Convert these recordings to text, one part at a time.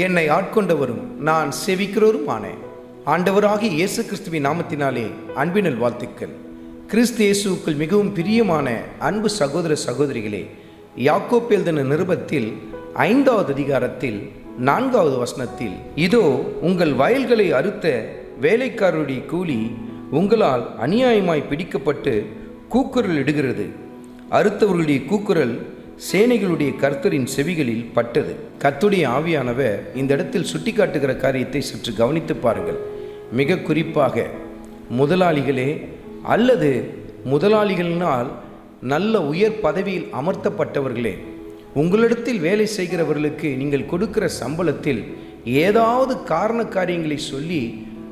என்னை ஆட்கொண்டவரும் நான் செவிக்கிறவருமானேன் ஆண்டவராகிய இயேசு கிறிஸ்துவின் நாமத்தினாலே அன்பினல் வாழ்த்துக்கள். கிறிஸ்து இயேசுவுக்குள் மிகவும் பிரியமான அன்பு சகோதர சகோதரிகளே யாக்கோப் எழுதின நிருபத்தில் ஐந்தாவது அதிகாரத்தில் நான்காவது வசனத்தில் இதோ உங்கள் வயல்களை அறுத்த வேலைக்காரருடைய கூலி உங்களால் அநியாயமாய் பிடிக்கப்பட்டு கூக்குரல் இடுகிறது. அறுத்தவர்களுடைய கூக்குரல் சேனைகளுடைய கர்த்தரின் செவிகளில் பட்டது. கத்துடைய ஆவியானவர் இந்த இடத்தில் சுட்டிக்காட்டுகிற காரியத்தை சற்று கவனித்து பாருங்கள். மிக குறிப்பாக முதலாளிகளே அல்லது முதலாளிகளினால் நல்ல உயர் பதவியில் அமர்த்தப்பட்டவர்களே உங்களிடத்தில் வேலை செய்கிறவர்களுக்கு நீங்கள் கொடுக்கிற சம்பளத்தில் ஏதாவது காரண காரியங்களை சொல்லி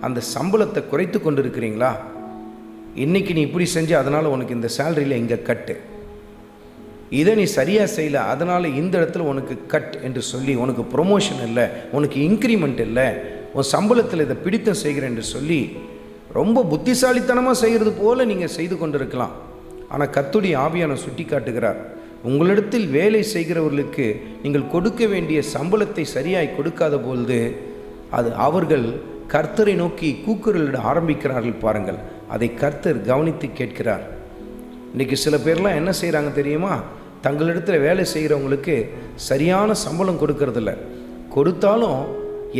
அந்த சம்பளத்தை குறைத்து கொண்டிருக்கிறீங்களா? இன்னைக்கு நீ இப்படி செஞ்சு அதனால் உனக்கு இந்த சேலரியில் இங்கே கட்டு. இதை நீ சரியாக செய்யல அதனால் இந்த இடத்துல உனக்கு கட் என்று சொல்லி உனக்கு ப்ரொமோஷன் இல்லை உனக்கு இன்க்ரிமெண்ட் இல்லை உன் சம்பளத்தில் இதை பிடித்தம் செய்கிறேன் என்று சொல்லி ரொம்ப புத்திசாலித்தனமாக செய்கிறது போல் நீங்கள் செய்து கொண்டிருக்கலாம். ஆனால் கத்துடைய ஆவியான சுட்டி காட்டுகிறார் உங்களிடத்தில் வேலை செய்கிறவர்களுக்கு நீங்கள் கொடுக்க வேண்டிய சம்பளத்தை சரியாய் கொடுக்காத பொழுது அது அவர்கள் கர்த்தரை நோக்கி கூக்குரலிட ஆரம்பிக்கிறார்கள் பாருங்கள். அதை கர்த்தர் கவனித்து கேட்கிறார். இன்றைக்கி சில பேர்லாம் என்ன செய்கிறாங்க தெரியுமா? தங்களிடத்தில் வேலை செய்கிறவங்களுக்கு சரியான சம்பளம் கொடுக்கறதில்ல. கொடுத்தாலும்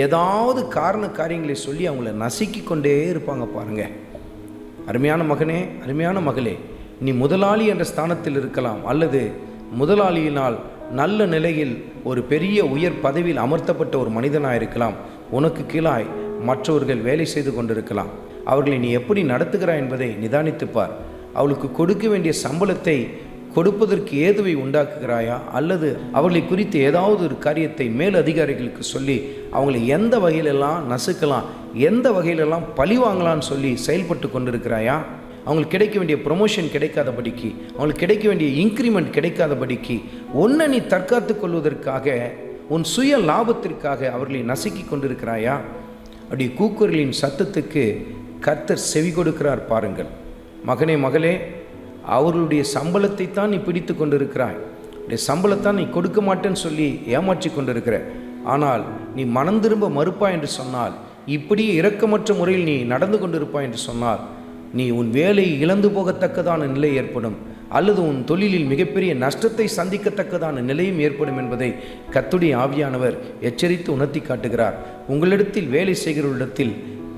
ஏதாவது காரண காரியங்களை சொல்லி அவங்கள நசுக்கி கொண்டே இருப்பாங்க பாருங்க. அருமையான மகனே அருமையான மகளே நீ முதலாளி என்ற ஸ்தானத்தில் இருக்கலாம் அல்லது முதலாளியினால் நல்ல நிலையில் ஒரு பெரிய உயர் பதவியில் அமர்த்தப்பட்ட ஒரு மனிதனாக இருக்கலாம். உனக்கு கீழாய் மற்றவர்கள் வேலை செய்து கொண்டிருக்கலாம். அவர்களை நீ எப்படி நடத்துகிறாய் என்பதை நிதானித்துப்பார். அவளுக்கு கொடுக்க வேண்டிய சம்பளத்தை கொடுப்பதற்கு ஏதுவை உண்டாக்குகிறாயா? அல்லது அவர்களை குறித்து ஏதாவது ஒரு காரியத்தை மேல் அதிகாரிகளுக்கு சொல்லி அவங்களை எந்த வகையிலெல்லாம் நசுக்கலாம் எந்த வகையிலெல்லாம் பழி வாங்கலாம்னு சொல்லி செயல்பட்டு கொண்டிருக்கிறாயா? அவங்களுக்கு கிடைக்க வேண்டிய ப்ரொமோஷன் கிடைக்காதபடிக்கு அவங்களுக்கு கிடைக்க வேண்டிய இன்க்ரிமெண்ட் கிடைக்காதபடிக்கு ஒன்றை நீ தற்காத்து கொள்வதற்காக உன் சுய லாபத்திற்காக அவர்களை நசுக்கி கொண்டிருக்கிறாயா? அப்படி கூக்குரலின் சத்தத்துக்கு கத்தர் செவி கொடுக்கிறார் பாருங்கள். மகனே மகளே அவர்களுடைய சம்பளத்தை தான் நீ பிடித்து கொண்டிருக்கிறாய். உடைய சம்பளத்தான் நீ கொடுக்க மாட்டேன்னு சொல்லி ஏமாற்றி கொண்டிருக்கிற. ஆனால் நீ மனம் திரும்ப மறுப்பாய் என்று சொன்னால் இப்படியே இரக்கமற்ற முறையில் நீ நடந்து கொண்டிருப்பாய் என்று சொன்னால் நீ உன் வேலையை இழந்து போகத்தக்கதான நிலை ஏற்படும் அல்லது உன் தொழிலில் மிகப்பெரிய நஷ்டத்தை சந்திக்கத்தக்கதான நிலையும் ஏற்படும் என்பதை கத்துடைய ஆவியானவர் எச்சரித்து உணர்த்தி காட்டுகிறார். உங்களிடத்தில் வேலை செய்கிறவரிடத்தில்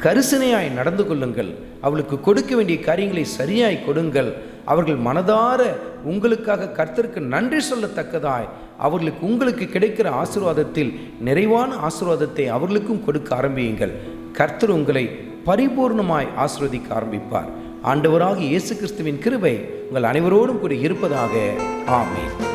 கரிசனையாய் நடந்து கொள்ளுங்கள். அவளுக்கு கொடுக்க வேண்டிய காரியங்களை சரியாய் கொடுங்கள். அவர்கள் மனதார உங்களுக்காக கர்த்தருக்கு நன்றி சொல்லத்தக்கதாய். அவர்களுக்கு உங்களுக்கு கிடைக்கிற ஆசீர்வாதத்தில் நிறைவான ஆசீர்வாதத்தை அவர்களுக்கும் கொடுக்க ஆரம்பியுங்கள். கர்த்தர் உங்களை பரிபூர்ணமாய் ஆசீர்வதிக்க ஆரம்பிப்பார். ஆண்டவராக இயேசு கிறிஸ்துவின் கிருபை உங்கள் அனைவரோடும் கூட இருப்பதாக. ஆமேன்.